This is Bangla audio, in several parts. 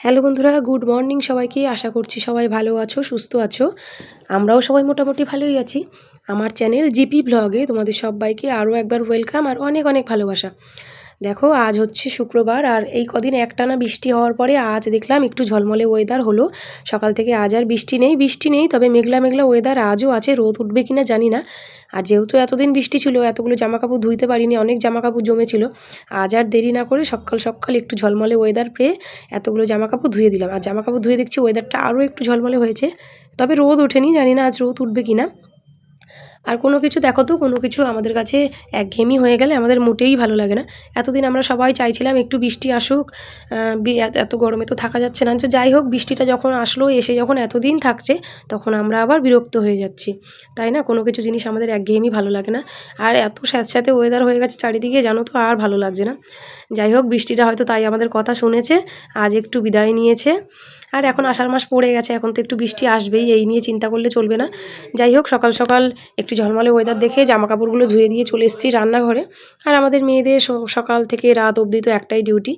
হ্যালো বন্ধুরা, গুড মর্নিং সবাইকে। আশা করছি সবাই ভালো আছো, সুস্থ আছো। আমরাও সবাই মোটামুটি ভালোই আছি। আমার চ্যানেল জিপি ব্লগে তোমাদের সবাইকে আরও একবার ওয়েলকাম আর অনেক অনেক ভালোবাসা। দেখো, আজ হচ্ছে শুক্রবার আর এই কদিন একটানা বৃষ্টি হওয়ার পরে আজ দেখলাম একটু ঝলমলে ওয়েদার হলো। সকাল থেকে আজ আর বৃষ্টি নেই বৃষ্টি নেই, তবে মেঘলা মেঘলা ওয়েদার আজও আছে, রোদ উঠবে কিনা জানি না। আর যেহেতু এতদিন বৃষ্টি ছিল, এতগুলো জামা কাপড় ধুইতে পারিনি, অনেক জামা কাপড় জমেছিল, আজ আর দেরি না করে সকাল সকাল একটু ঝলমলে ওয়েদার পেয়ে এতগুলো জামা কাপড় ধুয়ে দিলাম। আর জামা কাপড় ধুয়ে দেখছি ওয়েদারটা আরও একটু ঝলমলে হয়েছে, তবে রোদ ওঠেনি, জানি না আজ রোদ উঠবে কি না আর কোনো কিছু দেখো তো, কোনো কিছু আমাদের কাছে একঘেয়েমি হয়ে গেলে আমাদের মোটেই ভালো লাগে না। এতদিন আমরা সবাই চাইছিলাম একটু বৃষ্টি আসুক এত গরমে তো থাকা যাচ্ছে না। তো যাই হোক, বৃষ্টিটা যখন আসলো, এসে যখন এতদিন থাকছে, তখন আমরা আবার বিরক্ত হয়ে যাচ্ছি। তাই না? কোনো কিছু জিনিস আমাদের একঘেয়েমি ভালো লাগে না। আর এত স্যাঁতস্যাঁতে ওয়েদার হয়ে গেছে চারিদিকে, জানো তো, আর ভালো লাগছে না। যাই হোক, বৃষ্টিটা হয়তো তাই আমাদের কথা শুনেছে, আজ একটু বিদায় নিয়েছে। আর এখন আষাঢ় মাস পড়ে গেছে, এখন তো একটু বৃষ্টি আসবেই, এই নিয়ে চিন্তা করলে চলবে না। যাই হোক, সকাল সকাল একটু ঝলমলে ওয়েদার দেখে জামা কাপড়গুলো ধুয়ে দিয়ে চলে এসেছি রান্নাঘরে। আর আমাদের মেয়েদের সকাল থেকে রাত অবধি তো একটাই ডিউটি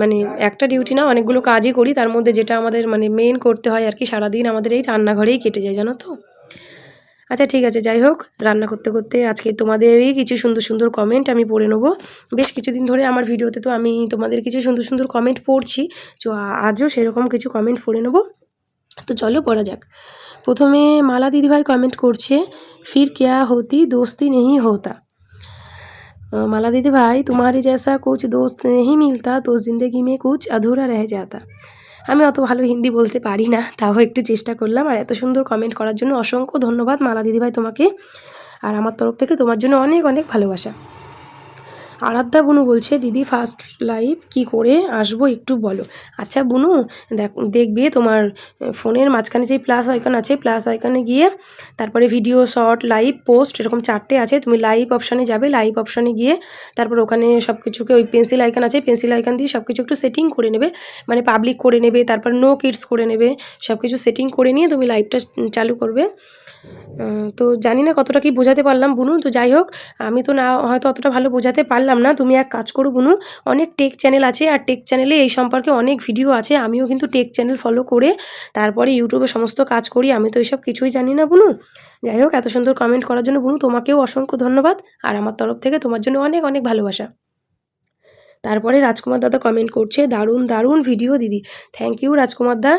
মানে একটা ডিউটি না, অনেকগুলো কাজই করি। তার মধ্যে যেটা আমাদের মানে মেন করতে হয় আর কি, সারাদিন আমাদের এই রান্নাঘরেই কেটে যায়, জানো তো? আচ্ছা ঠিক আছে, যাই হোক, রান্না করতে করতে আজকে তোমাদেরই কিছু সুন্দর সুন্দর কমেন্ট আমি পড়ে নেব। বেশ কিছুদিন ধরে আমার ভিডিওতে তো আমি তোমাদের কিছু সুন্দর সুন্দর কমেন্ট পড়ছি। তো আজও সেরকম কিছু কমেন্ট পড়ে নেব। তো চলো পড়া যাক প্রথমে মালা দিদিভাই কমেন্ট করছে ফির কেয়া হতি দোস্তি নেই হতা মালা दीदी भाई तुम्हारे जैसा कुछ दोस्त नहीं मिलता तो ज़िंदगी में कुछ अधूरा रह जाता আমি অত ভালো হিন্দি বলতে পারি না তাও একটু চেষ্টা করলাম আর এত সুন্দর কমেন্ট করার জন্য অসংখ্য ধন্যবাদ মালা দিদিভাই তোমাকে আর আমার তরফ থেকে তোমার জন্য অনেক অনেক ভালোবাসা আরাধ্যা বুনু বলছে, দিদি ফার্স্ট লাইভ কি করে আসব একটু বলো। আচ্ছা বুনু, দেখ, দেখবে তোমার ফোনের মাঝখানে যেই প্লাস আইকন আছে প্লাস আইকনে গিয়ে তারপরে ভিডিও শর্ট লাইভ পোস্ট এরকম চারটে আছে, তুমি লাইভ অপশানে যাবে লাইভ অপশানে গিয়ে তারপর ওখানে সব কিছুকে ওই পেন্সিল আইকন আছে পেন্সিল আইকন দিয়ে সব কিছু একটু সেটিং করে নেবে মানে পাবলিক করে নেবে, তারপর নো কিডস করে নেবে সব কিছু সেটিং করে নিয়ে তুমি লাইভটা চালু করবে। তো জানি না কতটা কি বোঝাতে পারলাম বুনু, তো যাই হোক, আমি তো না, হয়তো অতটা ভালো বোঝাতে পারলাম না, তুমি এক কাজ করো বুনু, অনেক টেক চ্যানেল আছে আর টেক চ্যানেলে এই সম্পর্কে অনেক ভিডিও আছে, আমিও কিন্তু টেক চ্যানেল ফলো করে তারপরে ইউটিউবে সমস্ত কাজ করি, আমি তো এইসব কিছুই জানি না বুনু। যাই হোক, এত সুন্দর কমেন্ট করার জন্য বুনু তোমাকেও অসংখ্য ধন্যবাদ আর আমার তরফ থেকে তোমার জন্য অনেক অনেক ভালোবাসা। তারপরে রাজকুমার দাদা কমেন্ট করছে, দারুণ দারুণ ভিডিও দিদি থ্যাংক ইউ রাজকুমার দা,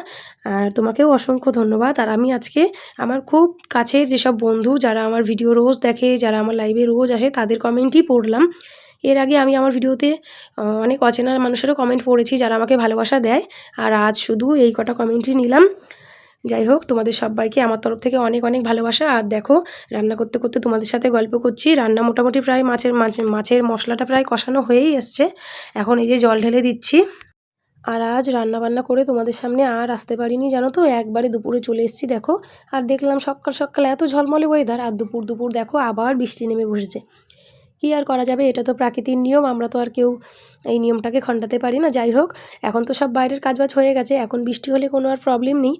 আর তোমাকেও অসংখ্য ধন্যবাদ আর আমি আজকে আমার খুব কাছের যেসব বন্ধু যারা আমার ভিডিও রোজ দেখে, যারা আমার লাইভে রোজ আসে, তাদের কমেন্টই পড়লাম। এর আগে আমি আমার ভিডিওতে অনেক অচেনা মানুষেরও কমেন্ট পড়েছি যারা আমাকে ভালোবাসা দেয়। আর আজ শুধু এই কটা কমেন্টই নিলাম। যাই হোক, তোমাদের সবাইকে আমার তরফ থেকে অনেক অনেক ভালোবাসা। আর দেখো, রান্না করতে করতে তোমাদের সাথে গল্প করছি। রান্না মোটামুটি প্রায় মাছের, মাছ, মাছের মশলাটা প্রায় কষানো হয়েই এসছে। এখন এই যে জল ঢেলে দিচ্ছি। আর আজ রান্না বান্না করে তোমাদের সামনে আর আসতে পারিনি, জানো তো? একবারে দুপুরে চলে এসেছি, দেখো। আর দেখলাম সকাল সকাল এত ঝলমলে ওয়েদার আর দুপুর দুপুর দেখো আবার বৃষ্টি নেমে বসেছে। কী আর করা যাবে? এটা তো প্রাকৃতিক নিয়ম, আমরা তো আর কেউ এই নিয়মটাকে খণ্ডাতে পারি না। যাই হোক, এখন তো সব বাইরের কাজবাজ হয়ে গেছে, এখন বৃষ্টি হলে কোনো আর প্রবলেম নেই।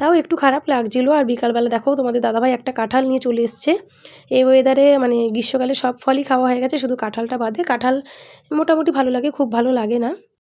তাও একটু খারাপ লাগছিল, আর বিকালবেলা দেখো তোমাদের দাদাভাই একটা কাঁঠাল নিয়ে চলে এসছে। এই ওয়েদারে মানে গ্রীষ্মকালে সব ফলই খাওয়া হয়ে গেছে, শুধু কাঁঠালটা বাদে কাঁঠাল মোটামুটি ভালো লাগে, খুব ভালো লাগে না।